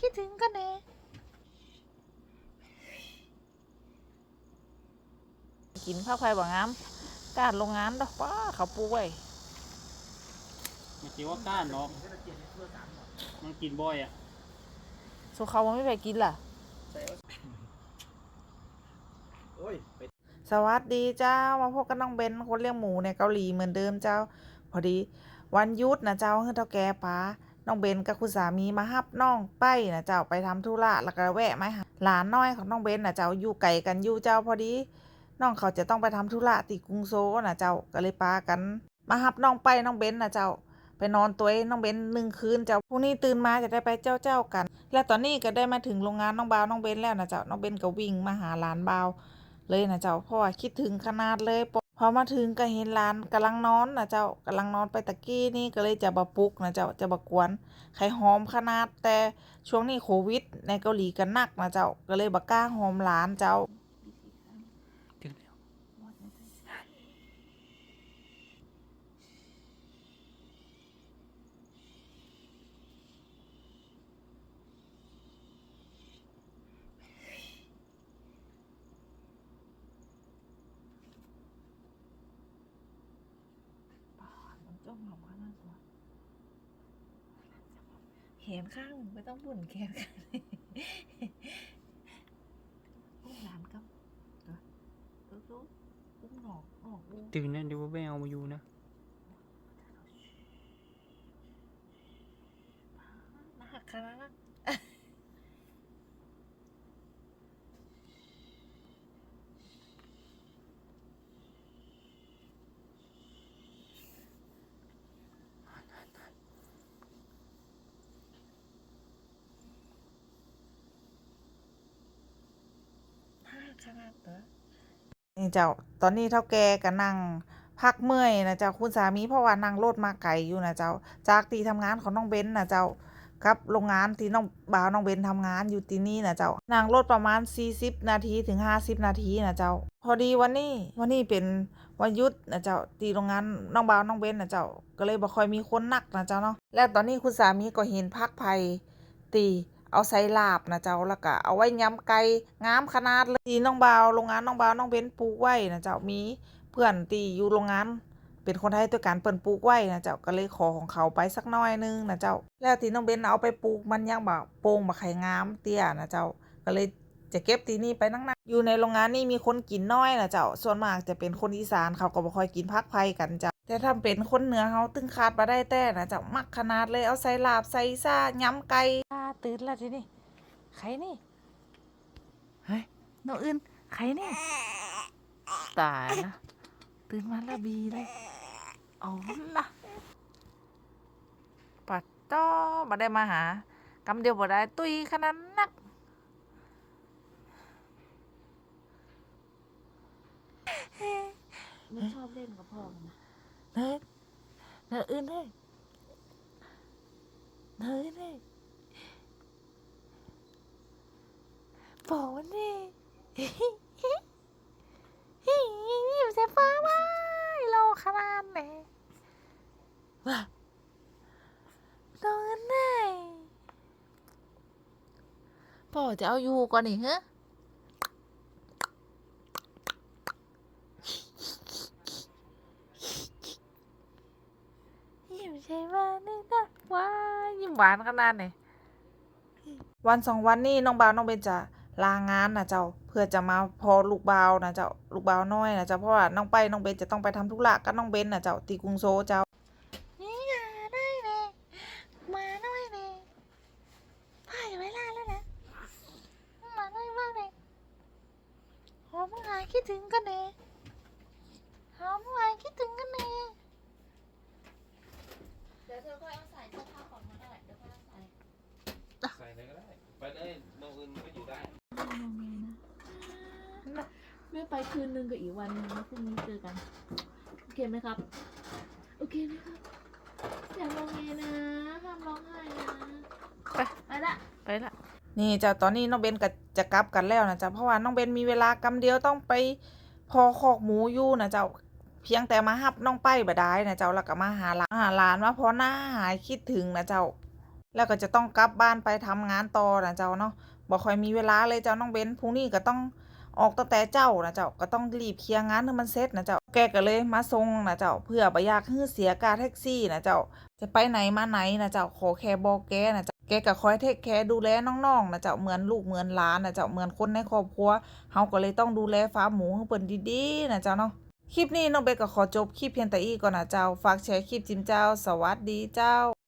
คิดถึงกันแน่กินข้าวไผ่บ่งามการโรงงานดอกป้าเขาปูไว้มันคิดว่าก้านเนาะมันกินบ่อยอะสุเขามันไม่ไปกินล่ะโอ้ยไปสวัสดีเจ้ามาพบกับน้องเบนคนเลี้ยงหมูในเกาหลีเหมือนเดิมเจ้า พอดี วันหยุดนะเจ้าเฮือเท่าแก่ป้า น้องเบนกับคุณสามีมาฮับน้องไปนะเจ้าไปทำธุระแล้วก็แวะมาหาหลานน้อยของน้องเบนนะเจ้าอยู่ไกลกันอยู่เจ้าพอดี น้องเขาจะต้องไปทำธุระที่กรุงโซนะเจ้าก็เลยปากัน มาฮับน้องไปน้องเบนนะเจ้าไปนอนตัวเองน้องเบนหนึ่งคืนเจ้าพรุ่งนี้ตื่นมาจะได้ไปเจ้าเจ้ากัน และตอนนี้ก็ได้มาถึงโรงงานน้องบาวน้องเบนแล้วนะเจ้าน้องเบนก็วิ่งมาหาหลานบาวเลยนะเจ้าเพราะว่าคิดถึงขนาดเลยพอ พอมาถึงก็เห็นหลานกำลังนอนนะเจ้ากำลังนอนไปตะกี้นี่ก็เลยจะบะปุกนะเจ้าจะบะกวนไข่หอมขนาดแต่ช่วงนี้โควิด ในเกาหลีกันหนักนะเจ้าก็เลยบะกล้าหอมหลานเจ้า ถึงแล้ว จ้องหอมขนาดตัวแขนข้างไม่ต้องบุ่นแขนข้างอุ้มหลานครับเออลูกอุ้มหนอกหนอกลูกตื่นนั่นเดี๋ยวว่าแม่เอามาอยู่นะน่าหักขนา ดนั้นขนาดเด้อนี่เจ้าตอนนี้เท่าแกก็นั่งพักเมื่อยนะเจ้าคุณสามีเพราะว่านั่งรถมาไกลอยู่นะเจ้าจากที่ทำงานของน้องเบนนะเจ้ากับโรงงานที่น้องบ่าวน้องเบนทำงานอยู่ที่นี่นะเจ้านั่งรถประมาณ 40 นาทีถึง 50 นาทีนะเจ้า พอดีวันนี้วันนี้เป็นวันหยุดนะเจ้าที่โรงงานน้องบ่าวน้องเบนนะเจ้าก็เลยบ่ค่อยมีคนนักนะเจ้าเนาะและตอนนี้คุณสามีก็เห็นพักไผ่ตี เอาใส่ลาบนะเจ้าแล้วก็เอาไว้ย้ำไก่งามขนาดเลยทีน้องบ่าวโรงงานน้องบ่าวน้องเบนปลูกไว้นะเจ้ามีเพื่อนตีอยู่โรงงานเป็นคนไทยตัวกันเปิ่นปลูกไว้นะเจ้าก็เลยขอของเขาไปสักน้อยนึงนะเจ้า แล้วทีน้องเบนเอาไปปลูกมันยังแบบโป่งบะไข่งามเตี้ยนะเจ้าก็เลยจะเก็บทีนี่ไปนั่งๆอยู่ในโรงงานนี่มีคนกินน้อยนะเจ้า ส่วนมากจะเป็นคนอีสานเขาก็บ่ค่อยกินผักไผ่กันเจ้า แต่ถ้าเป็นคนเหนือเขาตึงขาดมาได้แต่นะเจ้ามักขนาดเลยเอาใส่ลาบใส่ซ่าย้ำไก่ ตื่นแล้วทีนี่ใครนี่เฮ้ยน้องอื่นใครนี่ตายนะตื่นมาและบีเลยเอาละปัดต้อมาได้มาหากำเดียวบ่ได้ตุยขนาดนักมันชอบเล่นกับพ่อมันนะเฮ้ยเนยอื่นเฮ้ยเนยอื่นเฮ้ย บอกวันนี้อยู่เซฟ้าว้าโลขนาดไหนว้าโดนไหนพ่อจะเอาอยู่ก่อนนี่ฮะยิ้มใช่ไหมนี่นะว้ายิ้มหวานขนาดไหนวันสองวันนี้น้องบ่าวน้องเบนจะ ลางานนะเจ้าเพื่อจะมาพอลูกบ่าวนะเจ้าลูกบ่าวน้อยนะเจ้าเพราะว่าน้องไปน้องเบนจะต้องไปทำธุระกับน้องเบนนะเจ้าตีกรุงโซเจ้านี่ไงได้เลยมาหน่อยเลยพ่ออย่าไว้ล่าแล้วนะมาหน่อยมากเลยหอมหายคิดถึงกันเน่หอมหายคิดถึงกันเน่เดี๋ยวเธอค่อยเอาใส่เสื้อผ้าก่อนก็ได้เดี๋ยวค่อยเอาใส่ใส่เลยก็ได้ไปเลยโนอื่นก็อยู่ได้ แม่ไปคืนนึงกับอีกวันนึงแล้วพรุ่งนี้เจอกัน โอเคไหมครับ โอเคไหมครับอย่าร้องไห้นะห้ามร้องไห้นะไปไปละไปละนี่เจ้าตอนนี้น้องเบนก็จะกลับกันแล้วนะเจ้าเพราะว่าน้องเบนมีเวลากำเดียวต้องไปพอคอกหมูอยู่นะเจ้าเพียงแต่มาหับน้องไปบ่ได้นะเจ้าแล้วก็มาหาหลานหาหลานมาพอหน้าหายคิดถึงนะเจ้า แล้วก็จะต้องกลับบ้านไปทำงานต่อนะเจ้าเนาะบ่ค่อยมีเวลาเลยเจ้าน้องเบนพรุ่งนี้ก็ต้องออกตั้งแต่เจ้านะเจ้าก็ต้องรีบเคลียร์งานให้มันเสร็จนะเจ้าแกก็เลยมาส่งนะเจ้าเพื่อบ่อยากให้เสียค่าแท็กซี่นะเจ้าจะไปไหนมาไหนนะเจ้าขอแค่บอกแกนะเจ้าแกก็คอยเทคแคร์ดูแลน้องๆนะเจ้าเหมือนลูกเหมือนหลานนะเจ้าเหมือนคนในครอบครัวเฮาก็เลยต้องดูแลฟ้าหมูให้เปิ้นดีๆนะเจ้าเนาะคลิปนี้น้องเบก็ขอจบคลิปเพียงแต่อีก่อนนะเจ้าฝากแชร์คลิปจิมเจ้า สวัสดีเจ้า